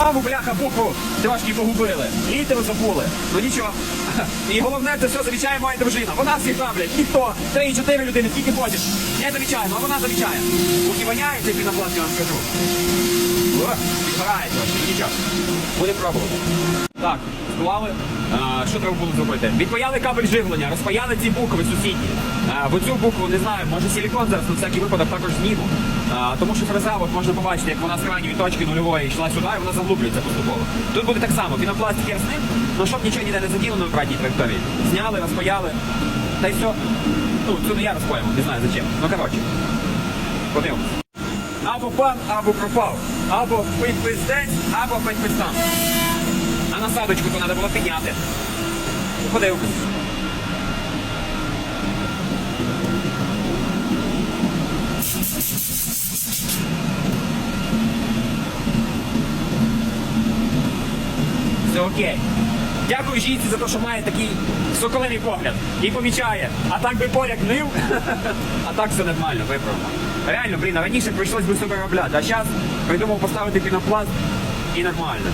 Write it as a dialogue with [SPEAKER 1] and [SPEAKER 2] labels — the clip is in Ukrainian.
[SPEAKER 1] Саму бляха букву трошки погубили. Літеру забули. Ну нічого. І головне, це все замічає моя дружина. Вона всегда, блядь, ніхто. Три-чотири людини, скільки хочеш. Не замічаємо, а вона замічає. Ух, і воняє цей пінопласт, я вам скажу. Ну нічого. Буде пробувати. Так, склали. А, що треба було зробити? Відпаяли кабель живлення, розпаяли ці букви сусідні. А, в оцю букву, не знаю, може силікон зараз на всякий випадок також зніму. А, тому що фреза, от можна побачити, як вона з крайньої точки нульової йшла сюди, і вона заглублюється поступово. Тут буде так само, пінопласт хер з але щоб нічого ніде не заділено в обратній траєкторії. Зняли, розпаяли, та й все. Ну, це не я розпаяв, не знаю зачем. Ну коротше, подивимось. Або пан, або пропав. Або пиздець, або пиздам. А насадочку то треба було підняти. Подивимось. Все окей. Дякую жінці за те, що має такий соколиний погляд і помічає. А так би поляк нив, а так все нормально, виправно. Реально, блін, раніше прийшлось би все переробляти, а зараз придумав поставити пінопласт і нормально.